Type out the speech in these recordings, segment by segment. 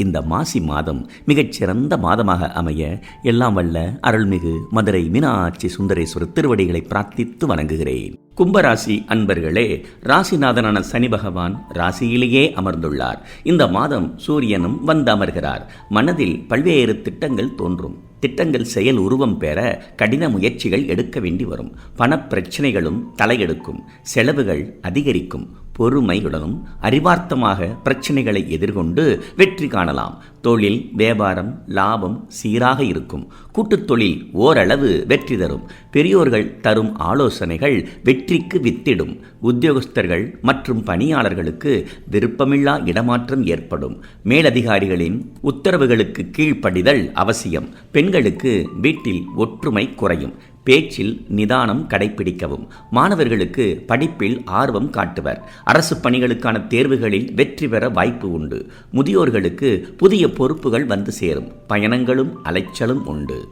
இந்த மாசி மாதம் மிகச்சிறந்த மாதமாக அமைய எல்லாம் வல்ல அருள்மிகு மதுரை மீனாட்சி சுந்தரேஸ்வரர் திருவடிகளை பிரார்த்தித்து வணங்குகிறேன். கும்பராசி அன்பர்களே ராசிநாதனான சனி பகவான் ராசியிலேயே அமர்ந்துள்ளார். இந்த மாதம் சூரியனும் வந்து அமர்கிறார். மனதில் பல்வேறு திட்டங்கள் தோன்றும். திட்டங்கள் செயல் உருவம் பெற கடின முயற்சிகள் எடுக்க வேண்டி வரும். பணப்பிரச்சனைகளும் தலையெடுக்கும். செலவுகள் அதிகரிக்கும். பொறுமையுடனும் அறிவார்த்தமாக பிரச்சனைகளை எதிர்கொண்டு வெற்றி காணலாம். தொழில் வியாபாரம் லாபம் சீராக இருக்கும். கூட்டுத் தொழில் ஓரளவு வெற்றி தரும். பெரியோர்கள் தரும் ஆலோசனைகள் வெற்றிக்கு வித்திடும். உத்தியோகஸ்தர்கள் மற்றும் பணியாளர்களுக்கு விருப்பமில்லா இடமாற்றம் ஏற்படும். மேலதிகாரிகளின் உத்தரவுகளுக்கு கீழ்ப்படிதல் அவசியம். பெண்களுக்கு வீட்டில் ஒற்றுமை குறையும். பேச்சில் நிதானம் கடைபிடிக்கவும் மாணவர்களுக்கு படிப்பில் ஆர்வம் காட்டுவர். அரசு பணிகளுக்கான தேர்வுகளில் வெற்றி பெற வாய்ப்பு உண்டு. முதியோர்களுக்கு புதிய பொறுப்புகள் வந்து சேரும். பயணங்களும் அலைச்சலும் உண்டு.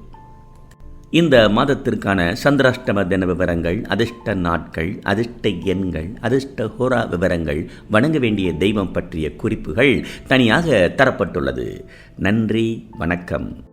இந்த மாதத்திற்கான சந்திராஷ்டம தின விவரங்கள் அதிர்ஷ்ட நாட்கள் அதிர்ஷ்ட எண்கள் அதிர்ஷ்ட ஹோரா விவரங்கள் வணங்க வேண்டிய தெய்வம் பற்றிய குறிப்புகள் தனியாக தரப்பட்டுள்ளது. நன்றி வணக்கம்.